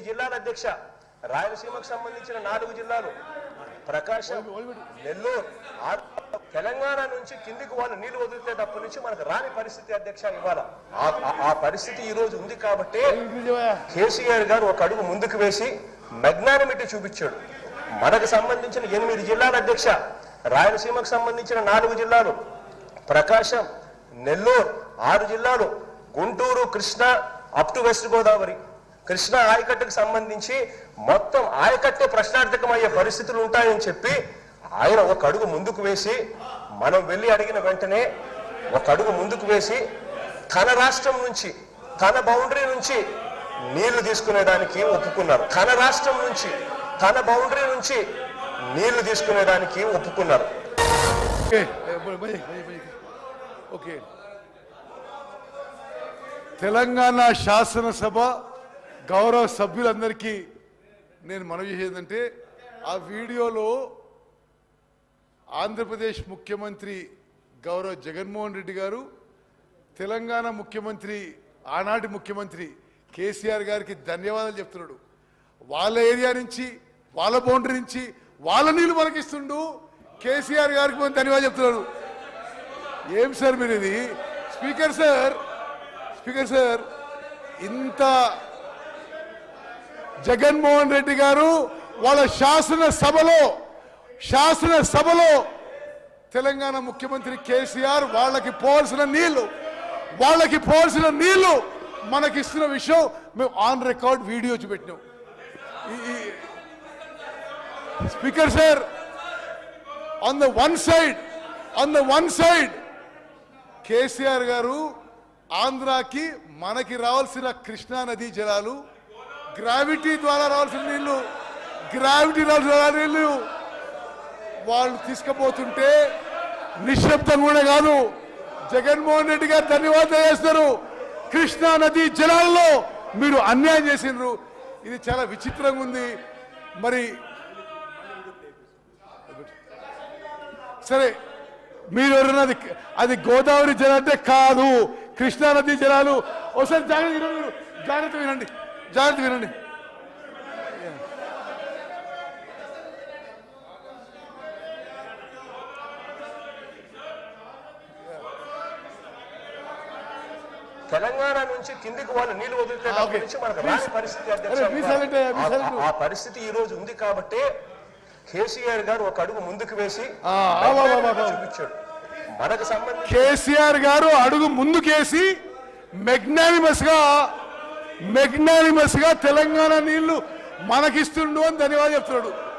ఎనిమిది జిల్లాల అధ్యక్ష. రాయలసీమకు సంబంధించిన నాలుగు జిల్లాలు. ప్రకాశం నెల్లూరు తెలంగాణ నుంచి కిందికి వాళ్ళు నీళ్ళు వదిలితేటప్పటి నుంచి మనకు రాని పరిస్థితి అధ్యక్ష ఇవాళ. ఆ పరిస్థితి ఈ రోజు ఉంది కాబట్టి కేసీఆర్ గారు ఒక అడుగు ముందుకు వేసి మెగ్నానిమిటీ చూపించాడు. మనకు సంబంధించిన ఎనిమిది జిల్లాల అధ్యక్ష. రాయలసీమకు సంబంధించిన నాలుగు జిల్లాలు. ప్రకాశం నెల్లూరు ఆరు జిల్లాలు. Guntur Krishna up to West Godavari. Krishna ఆయకట్టుకు సంబంధించి మొత్తం ఆయకట్టే ప్రశ్నార్థకమయ్యే పరిస్థితులు ఉంటాయని చెప్పి ఆయన ఒక అడుగు ముందుకు వేసి మనం వెళ్ళి అడిగిన వెంటనే ఒక అడుగు ముందుకు వేసి తన రాష్ట్రం నుంచి తన బౌండరీ నుంచి నీళ్ళు తీసుకునేదానికి ఒప్పుకున్నారు. తన రాష్ట్రం నుంచి తన బౌండరీ నుంచి నీళ్ళు తీసుకునేదానికి ఒప్పుకున్నారు. ఓకే తెలంగాణ శాసనసభ గౌరవ సభ్యులందరికీ నేను మనవి చేసేదంటే ఆ వీడియోలో ఆంధ్రప్రదేశ్ ముఖ్యమంత్రి గౌరవ జగన్మోహన్ రెడ్డి గారు తెలంగాణ ముఖ్యమంత్రి ఆనాటి ముఖ్యమంత్రి కేసీఆర్ గారికి ధన్యవాదాలు చెప్తున్నాడు. వాళ్ళ ఏరియా నుంచి వాళ్ళ బౌండరీ నుంచి వాళ్ళ నీళ్ళు మనకిస్తుండు కేసీఆర్ గారికి మేము ధన్యవాదాలు చెప్తున్నాడు. ఏం సార్ మీరు ఇది స్పీకర్ సార్ స్పీకర్ సార్ ఇంత జగన్మోహన్ రెడ్డి గారు వాళ్ళ శాసన సభలో శాసన సభలో తెలంగాణ ముఖ్యమంత్రి కేసీఆర్ వాళ్ళకి పోవాల్సిన నీళ్ళు వాళ్ళకి పోవాల్సిన నీళ్ళు మనకిస్తున్న విషయం మేము ఆన్ రికార్డ్ వీడియో చూపెట్టినాం. ఈ- speaker sir on the one side on the one side KCR గారు ఆంధ్రాకి మనకి రావాల్సిన కృష్ణా నదీ జలాలు గ్రావిటీ ద్వారా రావాల్సిన నీళ్ళు గ్రావిటీ రావాల్సిన నీళ్ళు వాళ్ళు తీసుకుపోతుంటే నిశ్శబ్దం కూడా కాదు. జగన్మోహన్ రెడ్డి గారు ధన్యవాదాలు చేస్తారు కృష్ణా నదీ జలాల్లో మీరు అన్యాయం చేసిండ్రు. ఇది చాలా విచిత్రంగా ఉంది. మరి సరే మీరు ఎవరన్నా అది అది గోదావరి జలం అంటే కాదు. కృష్ణానది జలాలు. ఒకసారి జాగ్రత్త జాగ్రత్త వినండి. జాగ్రత్త వినండి తెలంగాణ నుంచి కిందికి వాళ్ళు నీళ్ళు. రాని పరిస్థితి ఆ- పరిస్థితి ఈ రోజు ఉంది కాబట్టి కేసీఆర్ గారు ఒక అడుగు ముందుకు వేసి. చూపించాడు మనకు సంబంధించి కేసీఆర్ గారు అడుగు ముందుకేసి మెగ్నానిమస్గా మెగ్నానిమస్గా తెలంగాణ నీళ్ళు మనకిస్తుండు అని ధన్యవాదాలు చెప్తున్నాడు.